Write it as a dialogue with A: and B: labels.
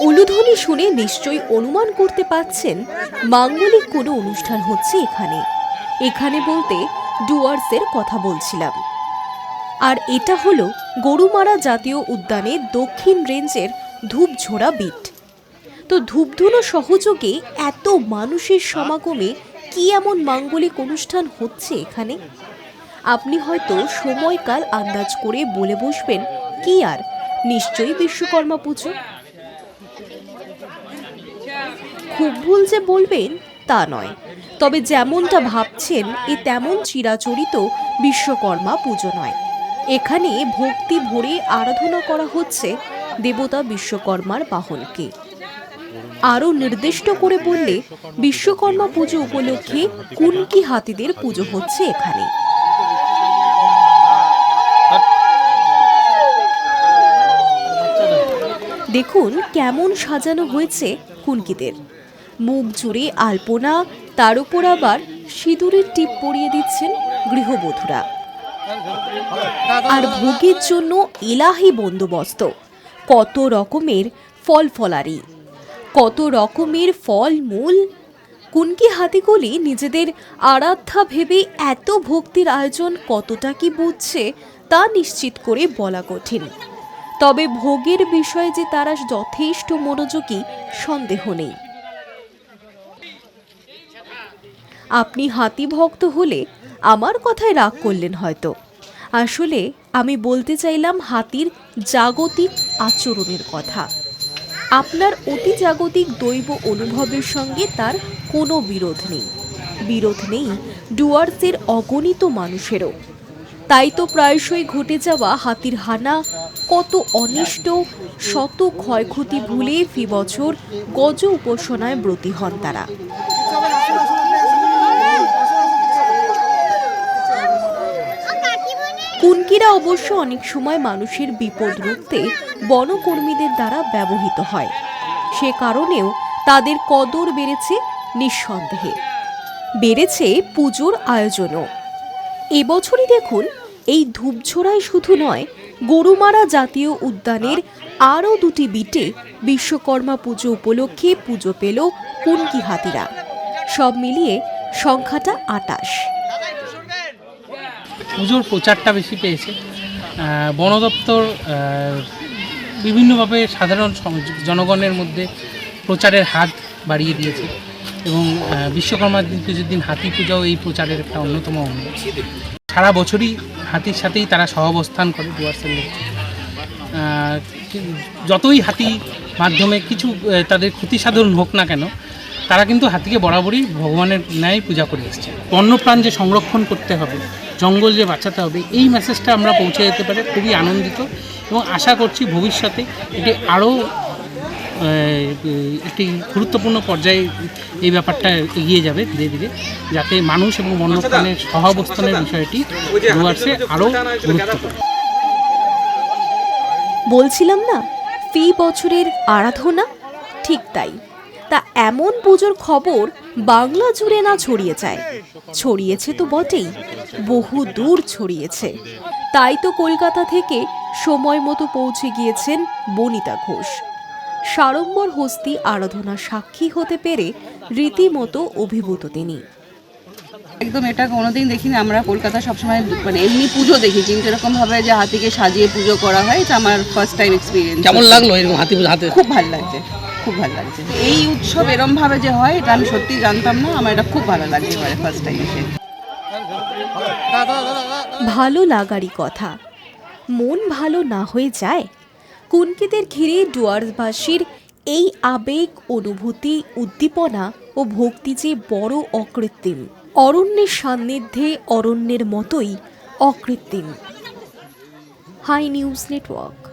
A: উলুধ্বনি শুনে নিশ্চয়ই অনুমান করতে পাচ্ছেন মাঙ্গলিক কোনো অনুষ্ঠান হচ্ছে এখানে এখানে বলতে ডুয়ার্সের কথা বলছিলাম আর এটা হলো গরুমারা জাতীয় উদ্যানে দক্ষিণ রেঞ্জের ধূপঝোড়া বিট তো ধূপধুনো সহযোগে এত মানুষের সমাগমে কি এমন মাঙ্গলিক অনুষ্ঠান হচ্ছে এখানে আপনি হয়তো সময়কাল আন্দাজ করে বলে বসবেন, কি আর? নিশ্চয়ই বিশ্বকর্মা পুজো। খুব ভুল যে বলবেন, তা নয়। তবে যেমনটা ভাবছেন, এ তেমন চিরাচরিত বিশ্বকর্মা পুজো নয়। এখানে ভক্তি ভরে আরাধনা করা হচ্ছে দেবতা বিশ্বকর্মার বাহনকে। আরও নির্দিষ্ট করে বললে, বিশ্বকর্মা পুজো উপলক্ষে কুনকি হাতিদের পুজো হচ্ছে এখানে। দেখুন কেমন সাজানো হয়েছে কুনকিদের। মুখ জুড়ে আলপনা, তার উপর আবার সিঁদুরের টিপ পরিয়ে দিচ্ছেন গৃহবধূরা। আর ভোগের জন্য এলাহি বন্দোবস্ত, কত রকমের ফল ফলারি, কত রকমের ফল মূল। কুনকি হাতিগুলি নিজেদের আরাধ্যা ভেবে এত ভক্তির আয়োজন কতটা কি বুঝছে তা নিশ্চিত করে বলা কঠিন। তবে ভোগের বিষয়ে যে তারা যথেষ্ট মনোযোগী, সন্দেহ নেই। আপনি হাতি ভক্ত হলে আমার কথায় রাগ করলেন হয়তো। আসলে আমি বলতে চাইলাম হাতির জাগতিক আচরণের কথা। আপনার অতি জাগতিক দৈব অনুভবের সঙ্গে তার কোনো বিরোধ নেই। বিরোধ নেই ডুয়ার্সের অগণিত মানুষেরও। তাই তো প্রায়শই ঘটে যাওয়া হাতির হানা কত অনিষ্ট, শত ক্ষয়ক্ষতি ভুলে ফি বছর গজ উপাসনায় ব্রতী হন তারা। কুনকিরা অবশ্য অনেক সময় মানুষের বিপদ রুখতে বনকর্মীদের দ্বারা ব্যবহৃত হয়। সে কারণেও তাদের কদর বেড়েছে নিঃসন্দেহে। বেড়েছে পুজোর আয়োজনও। এবছরই দেখুন, এই ধূপঝোড়ায় শুধু নয় গরুমারা জাতীয় উদ্যানের আরও দুটি বিটে বিশ্বকর্মা পুজো উপলক্ষে পুজো পেল কুনকি হাতিরা সব মিলিয়ে সংখ্যাটা আটাশ।
B: পুজোর প্রচারটা বেশি পেয়েছে। বন দপ্তর বিভিন্নভাবে সাধারণ জনগণের মধ্যে প্রচারের হাত বাড়িয়ে দিয়েছে এবং বিশ্বকর্মা পুজোর দিন হাতি পূজাও এই প্রচারের একটা অন্যতম অঙ্গ। সারা বছরই হাতির সাথেই তারা সহাবস্থান করে ডুয়ার্সের লোক যতই হাতি মাধ্যমে কিছু তাদের ক্ষতি সাধন হোক না কেন, তারা কিন্তু হাতিকে বরাবরই ভগবানের ন্যায় পূজা করে এসছে। বন্যপ্রাণ যে সংরক্ষণ করতে হবে, জঙ্গল যে বাঁচাতে হবে, এই মেসেজটা আমরা পৌঁছে যেতে পারে খুবই আনন্দিত এবং আশা করছি ভবিষ্যতে এটি আরও একটি গুরুত্বপূর্ণ পর্যায়ে এই ব্যাপারটা এগিয়ে যাবে ধীরে ধীরে, যাতে মানুষ এবং বন্যপ্রাণের সহাবস্থানের বিষয়টি ডুয়ার্সে আরও গুরুত্বপূর্ণ।
A: বলছিলাম না, ফি বছরের আরাধনা? ঠিক তাই। তা এমন পুজোর খবর বাংলা জুড়ে না ছড়িয়ে যায়। ছড়িয়েছে তো বটেই, বহু দূর ছড়িয়েছে। তাই তো কলকাতা থেকে সময় মতো পৌঁছে গিয়েছেন বনিতা ঘোষ। সাড়ম্বর হস্তি আরাধনা সাক্ষী হতে পেরে রীতিমতো অভিভূত তিনি।
C: একদম এটা কোনোদিন দেখিনি। আমরা কলকাতা সবসময় মানে এমনি পুজো দেখি কিন্তু এরকম ভাবে যে হাতিকে সাজিয়ে পুজো করা হয় এটা আমার ফার্স্ট টাইম এক্সপিরিয়েন্স
B: কেমন লাগল এরকম হাতি পূজা হাতে?
C: খুব ভালো লাগছে খুব ভালো লাগছে। এই উৎসব এরম ভাবে যে হয় এটা আমি সত্যি জানতাম না। আমার এটা খুব ভালো লাগছে এবারে ফার্স্ট টাইম এসে।
A: ভালো লাগারই কথা। মন ভালো না হয়ে যায়? কুনকিদের ঘিরে ডুয়ার্সবাসীর এই আবেগ, অনুভূতি, উদ্দীপনা ও ভক্তি যে বড় অকৃত্রিম। অরণ্যের সান্নিধ্যে অরণ্যের মতোই অকৃত্রিম। High news network.